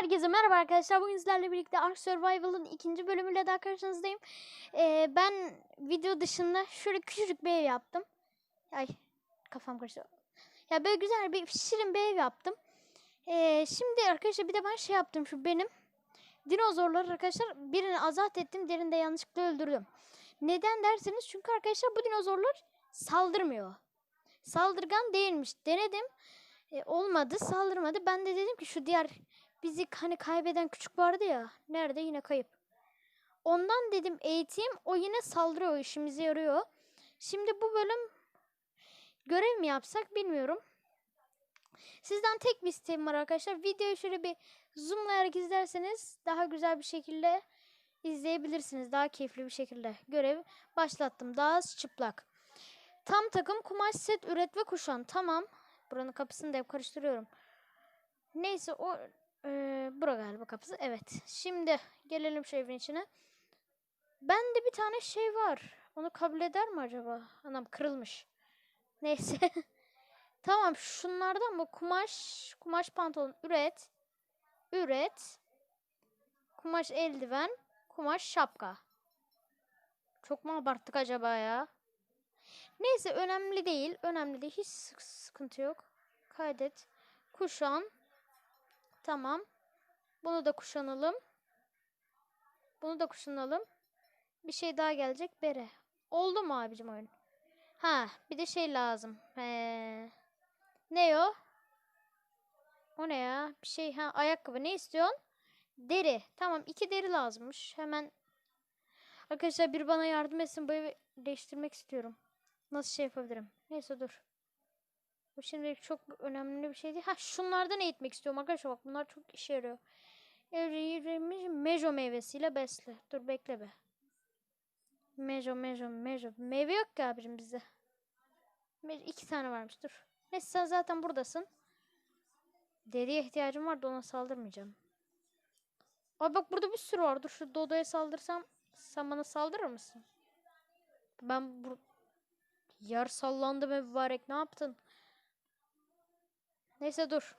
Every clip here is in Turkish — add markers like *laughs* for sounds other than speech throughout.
Herkese merhaba arkadaşlar. Bugün sizlerle birlikte Ark Survival'ın ikinci bölümüyle daha karşınızdayım. Ee, ben video dışında şöyle küçücük bir ev yaptım. Ay kafam karıştı. Ya böyle güzel bir şirin bir ev yaptım. Ee, şimdi arkadaşlar bir de ben şey yaptım şu benim. Dinozorları arkadaşlar birini azat ettim diğerini de yanlışlıkla öldürdüm. Neden derseniz çünkü arkadaşlar bu dinozorlar saldırmıyor. Saldırgan değilmiş. Denedim. E, olmadı saldırmadı. Ben de dedim ki şu diğer bizi hani kaybeden küçük vardı ya. Nerede yine kayıp. Ondan dedim eğiteyim. O yine saldırıyor. işimize yarıyor. Şimdi bu bölüm görev mi yapsak bilmiyorum. Sizden tek bir isteğim var arkadaşlar. Videoyu şöyle bir zoomlayarak izlerseniz daha güzel bir şekilde izleyebilirsiniz. Daha keyifli bir şekilde. Görev başlattım. Daha az çıplak. Tam takım kumaş set üret ve kuşan. Tamam. Buranın kapısını da hep karıştırıyorum. Neyse o ee, bura galiba kapısı. Evet. Şimdi gelelim şu evin içine. Bende bir tane şey var. Onu kabul eder mi acaba? Anam kırılmış. *laughs* Neyse. tamam şunlardan bu kumaş kumaş pantolon üret. Üret. Kumaş eldiven. Kumaş şapka. Çok mu abarttık acaba ya? Neyse önemli değil. Önemli değil. Hiç sık- sıkıntı yok. Kaydet. Kuşan. Tamam. Bunu da kuşanalım. Bunu da kuşanalım. Bir şey daha gelecek. Bere. Oldu mu abicim oyun? Ha, bir de şey lazım. Ee, ne o? O ne ya? Bir şey ha ayakkabı. Ne istiyorsun? Deri. Tamam, iki deri lazımmış. Hemen Arkadaşlar bir bana yardım etsin. Bu evi değiştirmek istiyorum. Nasıl şey yapabilirim? Neyse dur. Bu şimdilik çok önemli bir şey değil. Ha şunlardan eğitmek istiyorum arkadaşlar. Bak bunlar çok işe yarıyor. Evrilmiş mejo meyvesiyle besle. Dur bekle be. Mejo mejo mejo. Meyve yok ki abicim bizde. Me- İki tane varmış dur. Neyse sen zaten buradasın. Deriye ihtiyacım var da ona saldırmayacağım. Abi bak burada bir sürü var. Dur şu Dodo'ya saldırsam sen bana saldırır mısın? Ben bu Yer sallandı be mübarek ne yaptın? Neyse dur.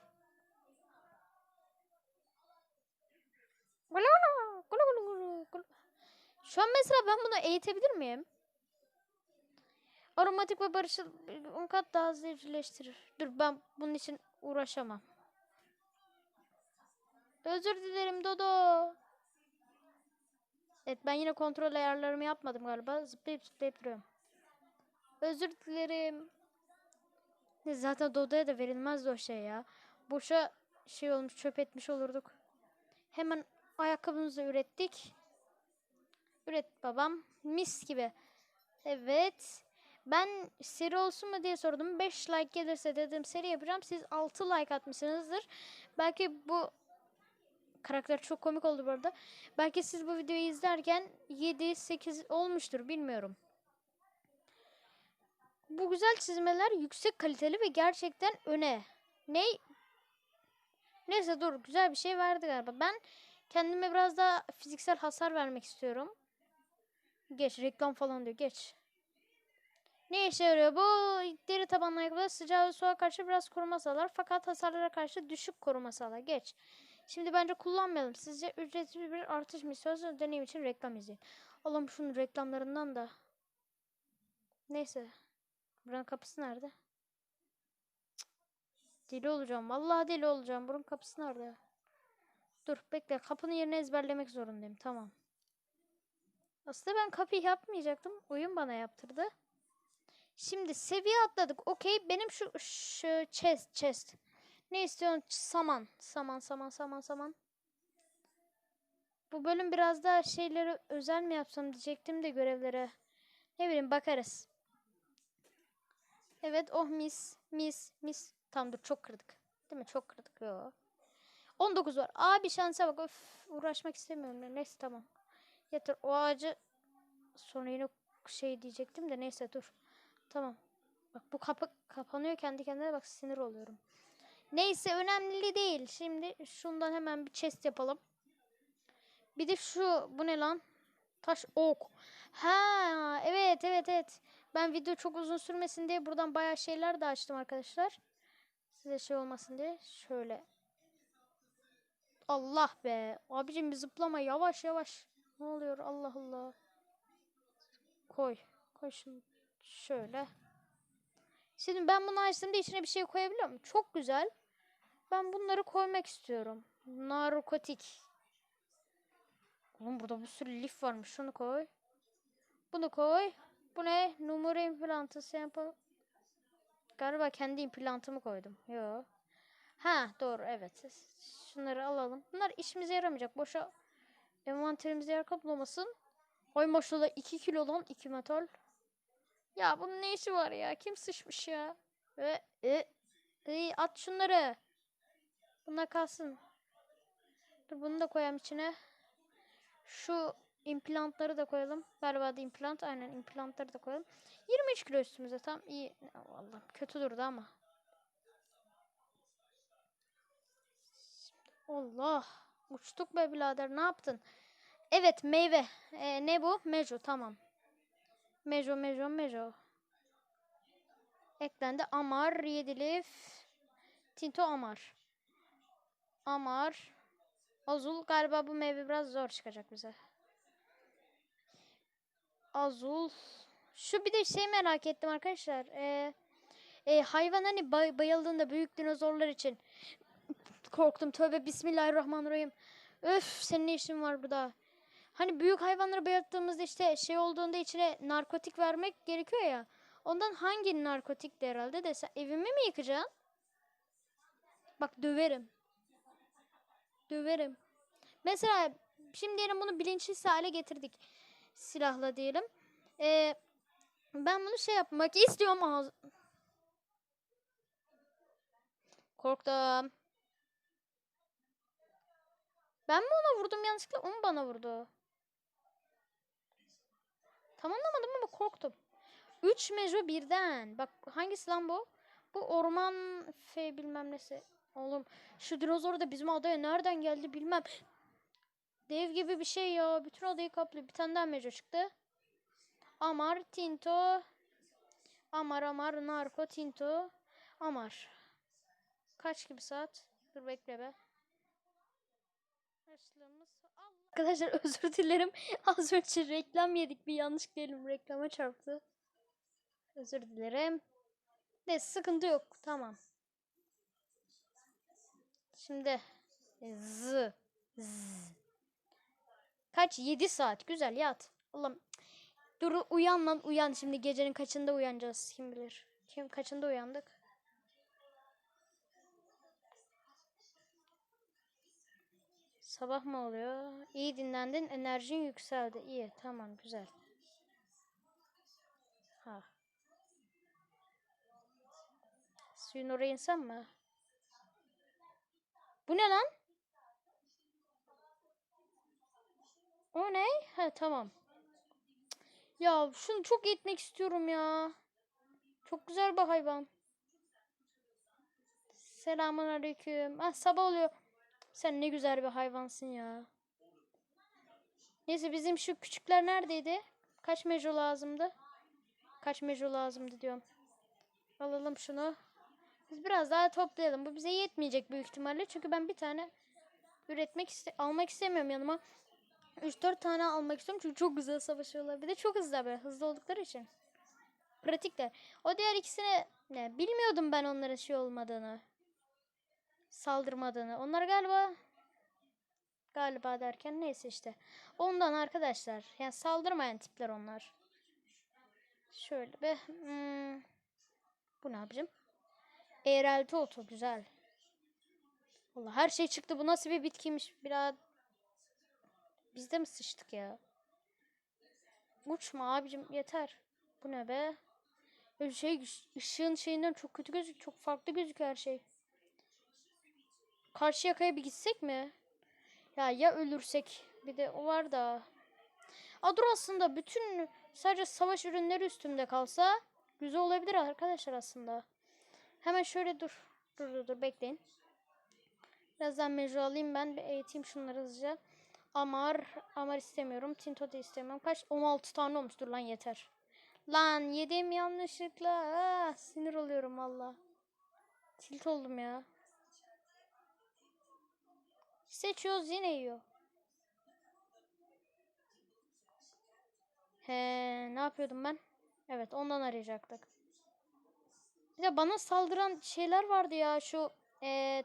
Şu an mesela ben bunu eğitebilir miyim? Aromatik ve barışçıl 10 kat daha hızlı. Dur ben bunun için uğraşamam. Özür dilerim Dodo. Evet ben yine kontrol ayarlarımı yapmadım galiba. Zıplayıp zıplayıp duruyorum. Özür dilerim. Zaten Dodo'ya da verilmezdi o şey ya. Boşa şey olmuş çöp etmiş olurduk. Hemen ayakkabımızı ürettik. Üret babam. Mis gibi. Evet. Ben seri olsun mu diye sordum. 5 like gelirse dedim seri yapacağım. Siz 6 like atmışsınızdır. Belki bu karakter çok komik oldu bu arada. Belki siz bu videoyu izlerken 7-8 olmuştur bilmiyorum. Bu güzel çizmeler yüksek kaliteli ve gerçekten öne. Ne? Neyse dur güzel bir şey verdi galiba. Ben kendime biraz daha fiziksel hasar vermek istiyorum. Geç reklam falan diyor geç. Ne işe yarıyor bu? Deri tabanlı ayakkabılar sıcağı ve soğuğa karşı biraz koruma sağlar. Fakat hasarlara karşı düşük koruma sağlar. Geç. Şimdi bence kullanmayalım. Sizce ücretsiz bir artış mı istiyorsanız deneyim için reklam izleyin. Allah'ım şunun reklamlarından da. Neyse. Buranın kapısı nerede? Deli olacağım. Vallahi deli olacağım. Buranın kapısı nerede? Dur bekle. Kapının yerini ezberlemek zorundayım. Tamam. Aslında ben kapıyı yapmayacaktım. Oyun bana yaptırdı. Şimdi seviye atladık. Okey. Benim şu, şu chest chest. Ne istiyorsun? Saman. Saman saman saman saman. Bu bölüm biraz daha şeyleri özel mi yapsam diyecektim de görevlere. Ne bileyim bakarız. Evet oh mis mis mis. Tam dur çok kırdık. Değil mi? Çok kırdık. Yo. 19 var. Abi şansa bak. Öf, uğraşmak istemiyorum. Neyse tamam. Yeter. O ağacı sonra yine şey diyecektim de neyse dur. Tamam. Bak bu kapı kapanıyor kendi kendine bak sinir oluyorum. Neyse önemli değil. Şimdi şundan hemen bir chest yapalım. Bir de şu bu ne lan? Taş ok. Ha evet evet evet. Ben video çok uzun sürmesin diye buradan bayağı şeyler de açtım arkadaşlar. Size şey olmasın diye şöyle Allah be. Abicim bir zıplama yavaş yavaş. Ne oluyor Allah Allah. Koy. Koy şunu şöyle. Şimdi ben bunu açtığımda içine bir şey koyabiliyor muyum? Çok güzel. Ben bunları koymak istiyorum. Narkotik. Oğlum burada bir sürü lif varmış. Şunu koy. Bunu koy. Bu ne? Numara implantı sample. Galiba kendi implantımı koydum. Yo. Ha doğru evet. Şunları alalım. Bunlar işimize yaramayacak. Boşa envanterimizde yer kaplamasın. Oy maşallah 2 kilo lan 2 metal. Ya bunun ne işi var ya? Kim sıçmış ya? Ve e, e, at şunları. Bunlar kalsın. Dur bunu da koyalım içine. Şu implantları da koyalım. Galiba implant. Aynen implantları da koyalım. 23 kilo üstümüze tam iyi. Vallahi kötü durdu ama. Allah. Uçtuk be birader. Ne yaptın? Evet meyve. Ee, ne bu? Mejo tamam. Mejo mejo mejo. Eklendi. Amar, Yedilif, Tinto Amar. Amar. Azul. Galiba bu meyve biraz zor çıkacak bize. Azul. Şu bir de şey merak ettim arkadaşlar. Ee, e, hayvan hani bay- bayıldığında büyük dinozorlar için korktum. Tövbe bismillahirrahmanirrahim. Öf senin ne işin var burada? Hani büyük hayvanları bayılttığımızda işte şey olduğunda içine narkotik vermek gerekiyor ya. Ondan hangi narkotik de herhalde de sen evimi mi yıkacaksın? Bak döverim. Döverim. Mesela şimdi diyelim bunu bilinçsiz hale getirdik. Silahla diyelim. Ee, ben bunu şey yapmak istiyorum. Korktum. Ben mi ona vurdum yanlışlıkla? O mu bana vurdu? Tam anlamadım ama korktum. 3 mejo birden. Bak hangisi lan bu? Bu orman fe bilmem nesi. Oğlum şu dinozor da bizim adaya nereden geldi bilmem. Dev gibi bir şey ya. Bütün adayı kaplıyor. Bir tane daha mejo çıktı. Amar, Tinto. Amar, Amar, Narko, Tinto. Amar. Kaç gibi saat? Dur bekle be. Arkadaşlar *laughs* özür dilerim. Az önce reklam yedik. Bir yanlış diyelim. Reklama çarptı. Özür dilerim. Ne sıkıntı yok. Tamam. Şimdi z z Kaç? 7 saat. Güzel yat. Allah'ım. Dur uyan lan uyan. Şimdi gecenin kaçında uyanacağız? Kim bilir. Kim kaçında uyandık? Sabah mı oluyor? İyi dinlendin. Enerjin yükseldi. İyi. Tamam. Güzel. Ha. Suyun oraya insan mı? Bu ne lan? O ne? Ha tamam. Ya şunu çok eğitmek istiyorum ya. Çok güzel bir hayvan. Selamun aleyküm. Ah sabah oluyor. Sen ne güzel bir hayvansın ya. Neyse bizim şu küçükler neredeydi? Kaç mejo lazımdı? Kaç mejo lazımdı diyorum. Alalım şunu. Biz biraz daha toplayalım. Bu bize yetmeyecek büyük ihtimalle. Çünkü ben bir tane üretmek iste almak istemiyorum yanıma. 3-4 tane almak istiyorum çünkü çok güzel savaşıyorlar. Bir de çok hızlı böyle hızlı oldukları için. Pratikler. O diğer ikisine ne bilmiyordum ben onların şey olmadığını. Saldırmadığını. Onlar galiba galiba derken neyse işte. Ondan arkadaşlar. Yani saldırmayan tipler onlar. Şöyle be. Hmm. Bu ne yapacağım? Eğrelti otu güzel. Allah her şey çıktı. Bu nasıl bir bitkiymiş? Biraz biz de mi sıçtık ya? Uçma abicim yeter. Bu ne be? Şey ışığın şeyinden çok kötü gözük, çok farklı gözüküyor her şey. Karşı yakaya bir gitsek mi? Ya ya ölürsek bir de o var da. Aa dur aslında bütün sadece savaş ürünleri üstümde kalsa güzel olabilir arkadaşlar aslında. Hemen şöyle dur. Dur dur dur bekleyin. Birazdan mecra alayım ben bir eğiteyim şunları hızlıca. Amar, Amar istemiyorum. Tinto da istemiyorum. Kaç? 16 tane olmuş. Dur lan yeter. Lan yedim yanlışlıkla. Ah, sinir oluyorum valla. Tilt oldum ya. Seçiyoruz yine yiyor. He, ne yapıyordum ben? Evet, ondan arayacaktık. Bir de bana saldıran şeyler vardı ya şu eee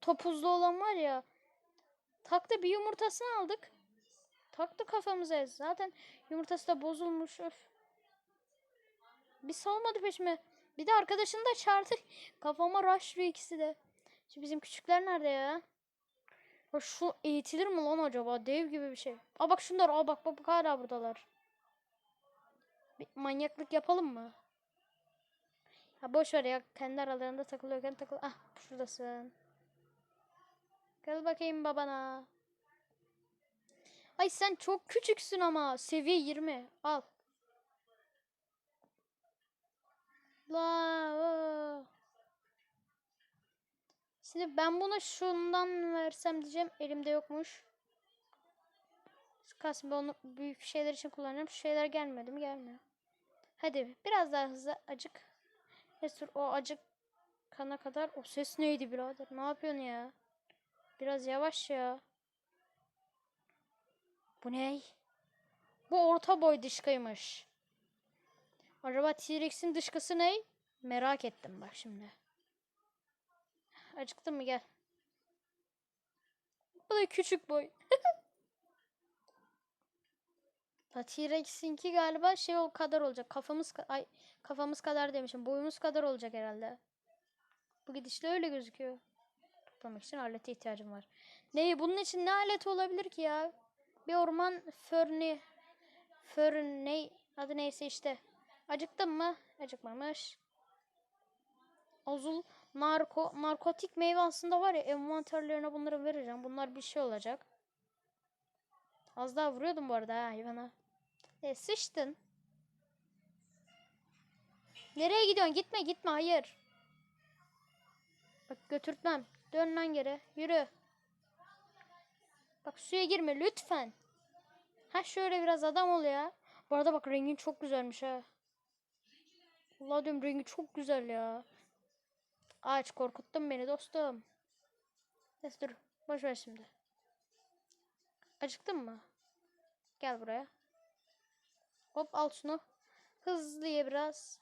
topuzlu olan var ya. Taktı bir yumurtasını aldık. Taktı kafamıza. Zaten yumurtası da bozulmuş. Öf. Bir salmadı peşime. Bir de arkadaşını da çağırdı. Kafama rushlıyor ikisi de. Şu bizim küçükler nerede ya? Ya şu eğitilir mi lan acaba? Dev gibi bir şey. Aa bak şunlar. Aa bak bak, bak hala buradalar. Bir manyaklık yapalım mı? Ha boş ver ya. Kendi aralarında takılıyorken takıl. Ah şuradasın. Gel bakayım babana. Ay sen çok küçüksün ama. Seviye 20. Al. La. Şimdi ben buna şundan versem diyeceğim. Elimde yokmuş. Ben onu büyük şeyler için kullanacağım. Şu şeyler gelmedi mi? Gelmiyor. Hadi biraz daha hızlı acık. Neyse o acık kana kadar. O ses neydi birader? Ne yapıyorsun ya? Biraz yavaş ya. Bu ne? Bu orta boy dışkıymış. Acaba T-Rex'in dışkısı ne? Merak ettim bak şimdi. Acıktın mı gel. Bu da küçük boy. *laughs* T-Rex'inki galiba şey o kadar olacak. Kafamız ka- ay kafamız kadar demişim. Boyumuz kadar olacak herhalde. Bu gidişle öyle gözüküyor. Toplamak için alete ihtiyacım var. Ne bunun için ne aleti olabilir ki ya? Bir orman förni förn ne adı neyse işte. Acıktın mı? Acıkmamış. Azul narko narkotik meyve aslında var ya envanterlerine bunları vereceğim. Bunlar bir şey olacak. Az daha vuruyordum bu arada ha hayvana. E sıçtın. Nereye gidiyorsun? Gitme gitme hayır. Bak götürtmem. Dön lan geri. Yürü. Bak suya girme lütfen. Ha şöyle biraz adam ol ya. Bu arada bak rengin çok güzelmiş ha. Allah diyorum rengi çok güzel ya. Ağaç korkuttun beni dostum. Neyse dur. Boş ver şimdi. Acıktın mı? Gel buraya. Hop al şunu. Hızlı ye biraz.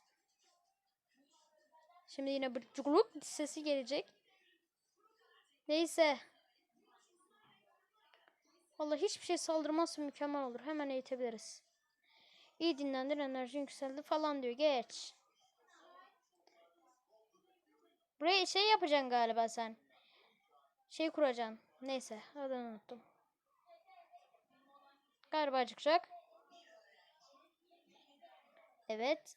Şimdi yine bir cugluk sesi gelecek. Neyse. Vallahi hiçbir şey saldırmazsa mükemmel olur. Hemen eğitebiliriz. İyi dinlendir enerji yükseldi falan diyor. Geç. Buraya şey yapacaksın galiba sen. Şey kuracaksın. Neyse adını unuttum. Galiba acıkacak. Evet.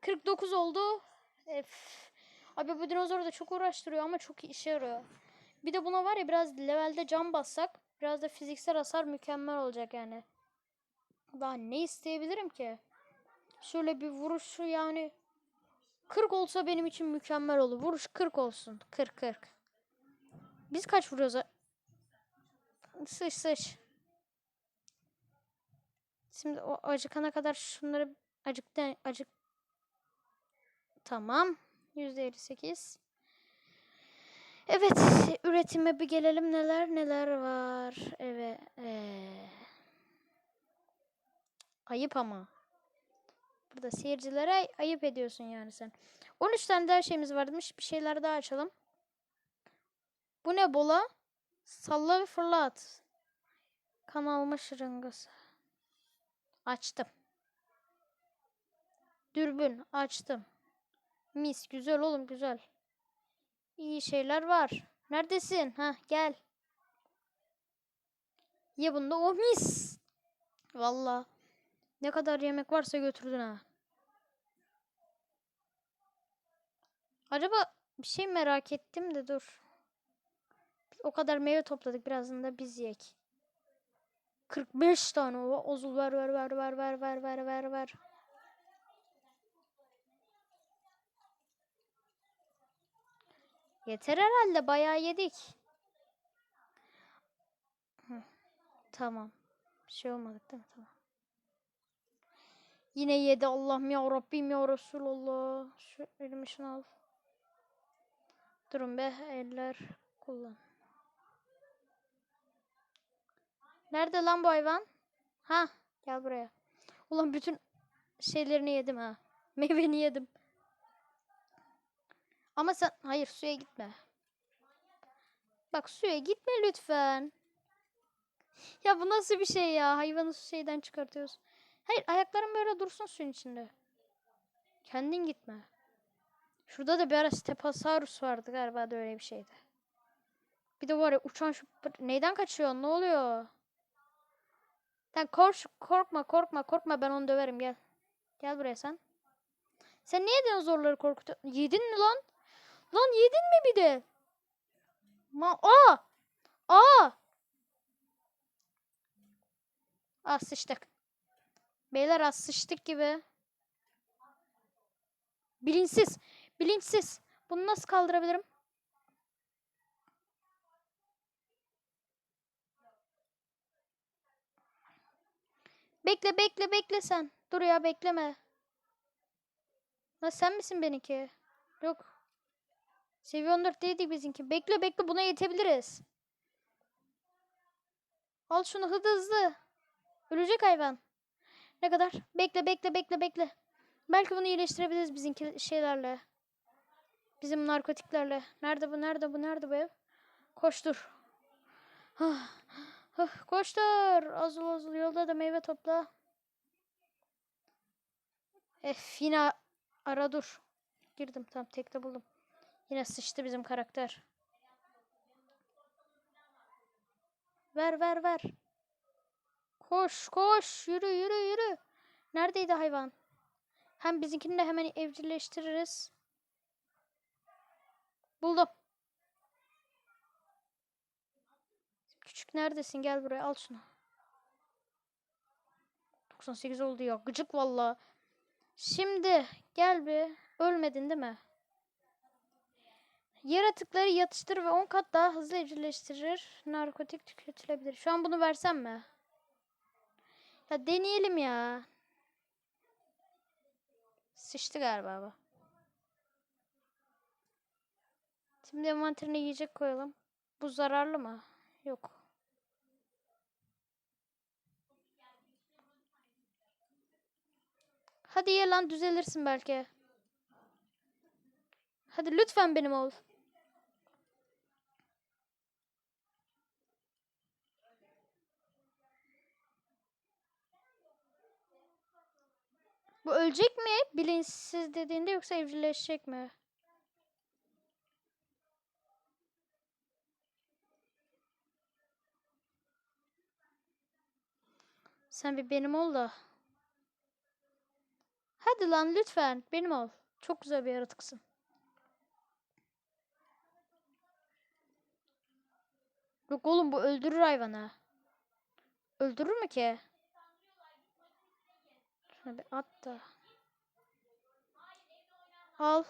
49 oldu. Ef. Abi bu dinozor da çok uğraştırıyor ama çok işe yarıyor. Bir de buna var ya biraz levelde cam bassak biraz da fiziksel hasar mükemmel olacak yani. Daha ne isteyebilirim ki? Şöyle bir vuruşu yani 40 olsa benim için mükemmel olur. Vuruş 40 olsun. 40 40. Biz kaç vuruyoruz? Sıç sıç. Şimdi o acıkana kadar şunları acıktan acık Tamam. %58. Evet, üretime bir gelelim. Neler neler var. Evet. ee. Ayıp ama. Burada seyircilere ay- ayıp ediyorsun yani sen. 13 tane daha şeyimiz varmış. Bir şeyler daha açalım. Bu ne bola? Salla ve fırlat. Kan alma şırıngası. Açtım. Dürbün açtım. Mis güzel oğlum güzel. İyi şeyler var. Neredesin? Ha gel. Ye bunda o mis. Valla. Ne kadar yemek varsa götürdün ha. Acaba bir şey merak ettim de dur. O kadar meyve topladık birazını da biz yek. 45 tane o ozul ver ver ver ver ver ver ver ver ver. Yeter herhalde bayağı yedik. Tamam. Bir şey olmadık değil mi? Tamam. Yine yedi Allah'ım ya Rabbim ya Resulallah. Şu elimi şunu al. Durun be eller kullan. Nerede lan bu hayvan? Ha, gel buraya. Ulan bütün şeylerini yedim ha. *laughs* Meyveni yedim. Ama sen hayır suya gitme. Bak suya gitme lütfen. Ya bu nasıl bir şey ya? Hayvanı şeyden çıkartıyoruz. Hayır ayakların böyle dursun suyun içinde. Kendin gitme. Şurada da bir ara Stegosaurus vardı galiba da öyle bir şeydi. Bir de var ya uçan şu neyden kaçıyor? Ne oluyor? Sen kork korkma korkma korkma ben onu döverim gel. Gel buraya sen. Sen niye dinozorları korkutuyorsun? Yedin mi lan? Lan yedin mi bir de? Ma Aa! Aa! Ah sıçtık. Beyler az sıçtık gibi. Bilinçsiz. Bilinçsiz. Bunu nasıl kaldırabilirim? Bekle bekle bekle sen. Dur ya bekleme. Ha sen misin benimki? Yok. Seviye 14 değildi bizimki. Bekle bekle buna yetebiliriz. Al şunu hızlı hızlı. Ölecek hayvan. Ne kadar? Bekle bekle bekle bekle. Belki bunu iyileştirebiliriz bizimki şeylerle. Bizim narkotiklerle. Nerede bu? Nerede bu? Nerede bu ev? Koştur. Koştur. Azul azul yolda da meyve topla. Ef yine ara dur. Girdim tam tekte buldum. Yine sıçtı bizim karakter. Ver ver ver. Koş koş yürü yürü yürü. Neredeydi hayvan? Hem bizimkini de hemen evcilleştiririz. Buldum. Küçük neredesin? Gel buraya al şunu. 98 oldu ya. Gıcık valla. Şimdi gel bir. Ölmedin değil mi? Yaratıkları yatıştır ve 10 kat daha hızlı evcilleştirir. Narkotik tüketilebilir. Şu an bunu versem mi? Ya deneyelim ya. Sıçtı galiba bu. Şimdi envanterine yiyecek koyalım. Bu zararlı mı? Yok. Hadi ye lan düzelirsin belki. Hadi lütfen benim ol. Bu ölecek mi? Bilinçsiz dediğinde yoksa evcilleşecek mi? Sen bir benim ol da. Hadi lan lütfen benim ol. Çok güzel bir yaratıksın. Yok oğlum bu öldürür hayvanı. Öldürür mü ki? Şuna bir at da. Al.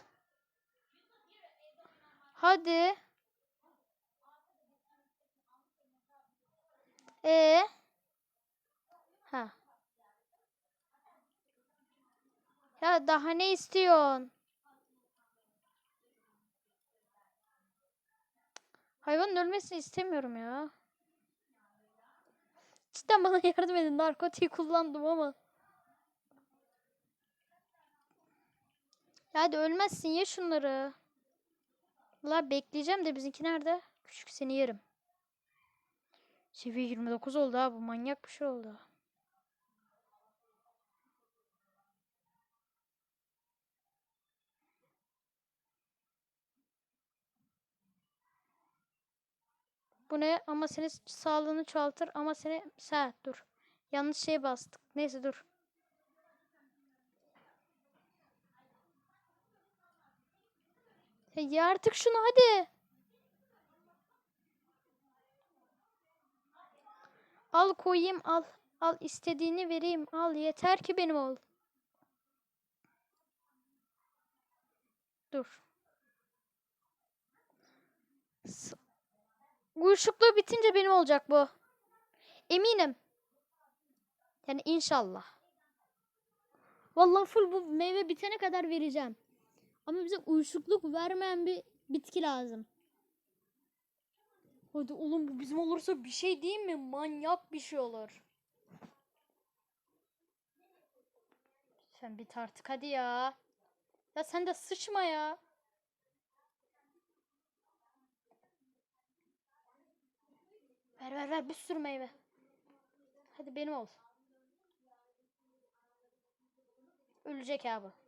Hadi. E. Ha. Ya daha ne istiyorsun? Hayvanın ölmesini istemiyorum ya. Cidden bana *laughs* yardım edin. Narkotiği kullandım ama. Hadi ölmezsin ye şunları. La bekleyeceğim de bizimki nerede? Küçük seni yerim. Seviye 29 oldu ha bu manyak bir şey oldu. Bu ne? Ama seni sağlığını çoğaltır ama seni... Sen dur. Yanlış şeye bastık. Neyse dur. Ya ye artık şunu hadi. Al koyayım al. Al istediğini vereyim. Al yeter ki benim ol. Dur. Uyuşukluğu bitince benim olacak bu. Eminim. Yani inşallah. Vallahi full bu meyve bitene kadar vereceğim. Ama bize uyuşukluk vermeyen bir bitki lazım. Hadi oğlum bu bizim olursa bir şey değil mi? Manyak bir şey olur. Sen bir artık hadi ya. Ya sen de sıçma ya. Ver ver ver bir sürü meyve. Hadi benim ol. Ölecek abi.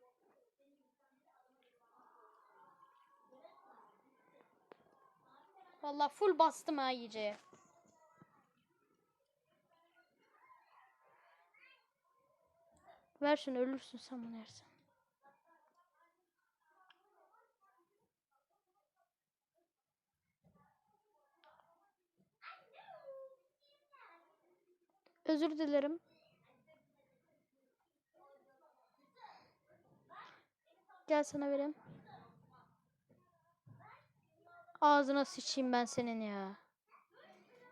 Vallahi full bastım ha iyice. Ver şunu ölürsün sen bunu yersen. Özür dilerim. Gel sana vereyim. Ağzına sıçayım ben senin ya.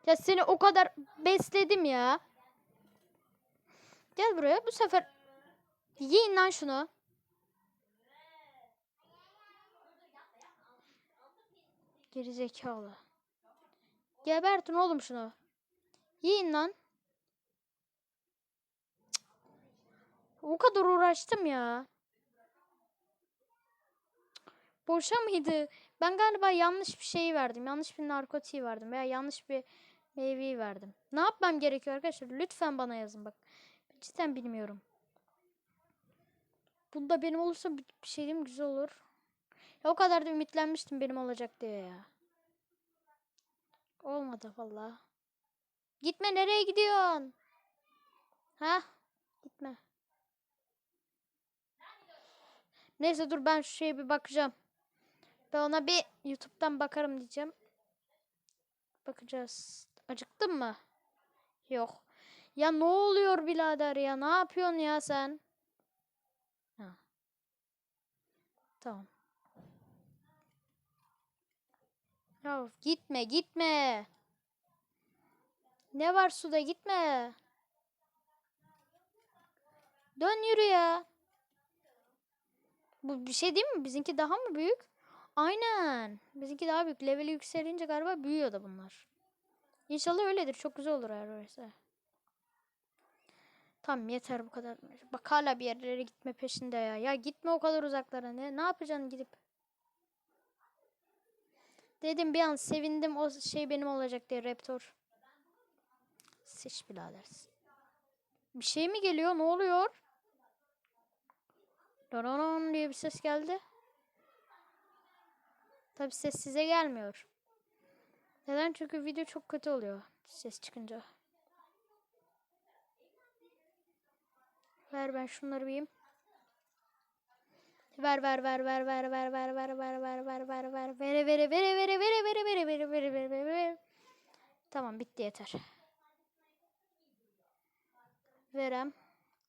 Ya seni o kadar besledim ya. Gel buraya bu sefer yiyin lan şunu. Gerizekalı. Gebertin oğlum şunu. Yiyin lan. O kadar uğraştım ya. Boşa mıydı? Ben galiba yanlış bir şeyi verdim. Yanlış bir narkotiği verdim. Veya yanlış bir meyveyi verdim. Ne yapmam gerekiyor arkadaşlar? Lütfen bana yazın bak. Ben cidden bilmiyorum. Bunda benim olursa bir şey diyeyim güzel olur. Ya o kadar da ümitlenmiştim benim olacak diye ya. Olmadı vallahi. Gitme nereye gidiyorsun? Ha? Gitme. Neyse dur ben şu şeye bir bakacağım. Ben ona bir YouTube'dan bakarım diyeceğim. Bakacağız. Acıktın mı? Yok. Ya ne oluyor birader ya? Ne yapıyorsun ya sen? Ha. Tamam. Ya gitme gitme. Ne var suda gitme. Dön yürü ya. Bu bir şey değil mi? Bizimki daha mı büyük? Aynen. Bizimki daha büyük. Leveli yükselince galiba büyüyor da bunlar. İnşallah öyledir. Çok güzel olur eğer öyleyse. Tamam yeter bu kadar. Bak hala bir yerlere gitme peşinde ya. Ya gitme o kadar uzaklara. Ne, ne yapacaksın gidip? Dedim bir an sevindim o şey benim olacak diye Raptor. Seç birader. Bir şey mi geliyor? Ne oluyor? Dononon diye bir ses geldi. Tabi ses size gelmiyor. Neden? Çünkü video çok kötü oluyor ses çıkınca. Ver ben şunları bir Ver ver ver ver ver ver ver ver ver ver ver ver ver vere vere vere vere vere vere vere vere vere vere vere vere Tamam bitti yeter. Verem.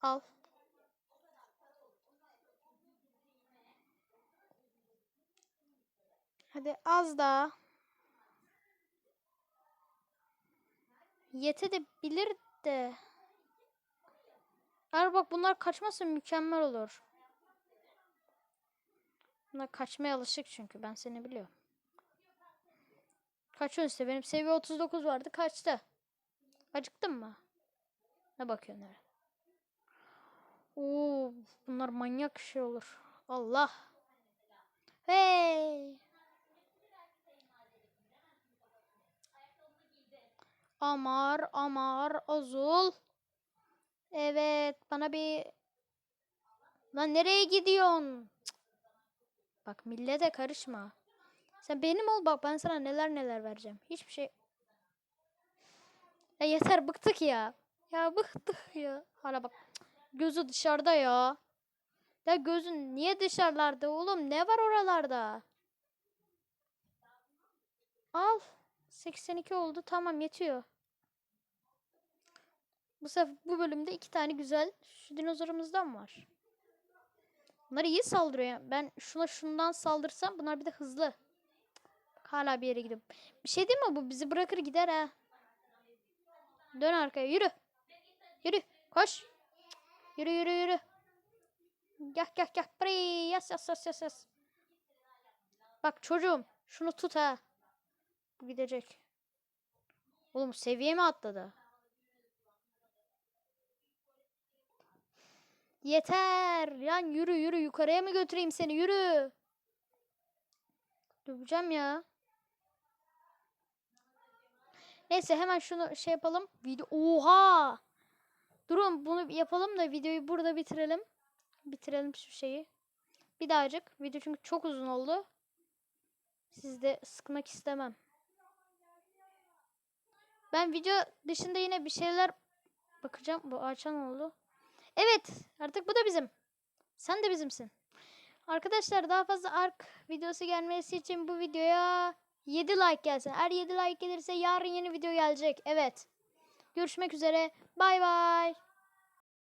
Al. Hadi az daha. Yete de. Eğer bak bunlar kaçmasın mükemmel olur. Bunlar kaçmaya alışık çünkü ben seni biliyorum. Kaçıyorsun işte benim seviye 39 vardı kaçtı. Acıktın mı? Ne bakıyorsun öyle? Oo, bunlar manyak şey olur. Allah. Hey. Amar, Amar, Azul. Evet, bana bir... Lan nereye gidiyorsun? Bak millete karışma. Sen benim ol bak ben sana neler neler vereceğim. Hiçbir şey... Ya yeter bıktık ya. Ya bıktık ya. Hala bak gözü dışarıda ya. Ya gözün niye dışarılarda oğlum? Ne var oralarda? Al. 82 oldu. Tamam yetiyor. Bu sefer bu bölümde iki tane güzel şu dinozorumuzdan var. Bunlar iyi saldırıyor. Ben şuna şundan saldırsam bunlar bir de hızlı. Hala bir yere gidiyor. Bir şey değil mi bu? Bizi bırakır gider ha. Dön arkaya yürü. Yürü. Koş. Yürü yürü yürü. Gel gel gel. Buraya. Yas yas yas yas. Bak çocuğum. Şunu tut ha. Bu gidecek. Oğlum seviye mi atladı? Yeter. Lan yürü yürü yukarıya mı götüreyim seni yürü. Döveceğim ya. Neyse hemen şunu şey yapalım. Video Oha! Durun bunu yapalım da videoyu burada bitirelim. Bitirelim şu şeyi. Bir dahacık. Video çünkü çok uzun oldu. Sizi de sıkmak istemem. Ben video dışında yine bir şeyler bakacağım. Bu ağaça ne oldu? Evet. Artık bu da bizim. Sen de bizimsin. Arkadaşlar daha fazla ark videosu gelmesi için bu videoya 7 like gelsin. Eğer 7 like gelirse yarın yeni video gelecek. Evet. Görüşmek üzere. Bay bay.